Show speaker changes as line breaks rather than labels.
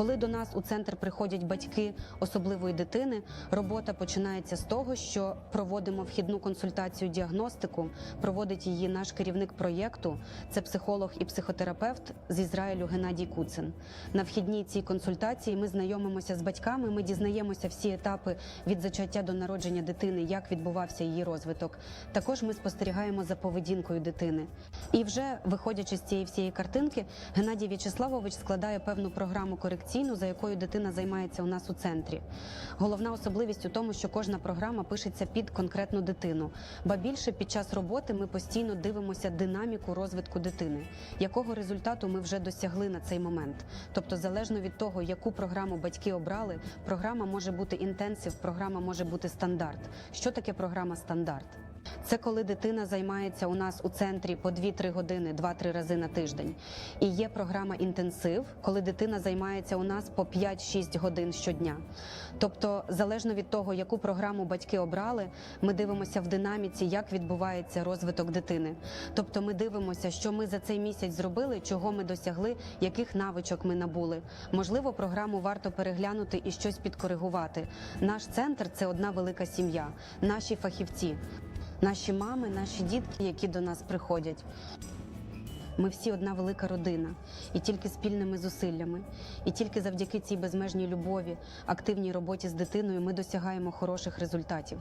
Коли до нас у центр приходять батьки особливої дитини, робота починається з того, що проводимо вхідну консультацію діагностику, проводить її наш керівник проєкту, це психолог і психотерапевт з Ізраїлю Геннадій Куцин. На вхідній цій консультації ми знайомимося з батьками, ми дізнаємося всі етапи від зачаття до народження дитини, як відбувався її розвиток. Також ми спостерігаємо за поведінкою дитини. І вже виходячи з цієї всієї картинки, Геннадій В'ячеславович складає певну програму корекційну, за якою дитина займається у нас у центрі. Головна особливість у тому, що кожна програма пишеться під конкретну дитину. Ба більше під час роботи ми постійно дивимося динаміку розвитку дитини, якого результату ми вже досягли на цей момент. Тобто, залежно від того, яку програму батьки обрали, програма може бути інтенсив, програма може бути стандарт. Що таке програма стандарт? Це коли дитина займається у нас у центрі по 2-3 години, 2-3 рази на тиждень. І є програма інтенсив, коли дитина займається у нас по 5-6 годин щодня. Тобто, залежно від того, яку програму батьки обрали, ми дивимося в динаміці, як відбувається розвиток дитини. Тобто, ми дивимося, що ми за цей місяць зробили, чого ми досягли, яких навичок ми набули. Можливо, програму варто переглянути і щось підкоригувати. Наш центр це одна велика сім'я, наші фахівці. Наші мами, наші дітки, які до нас приходять. Ми всі одна велика родина, і тільки спільними зусиллями, і тільки завдяки цій безмежній любові, активній роботі з дитиною ми досягаємо хороших результатів.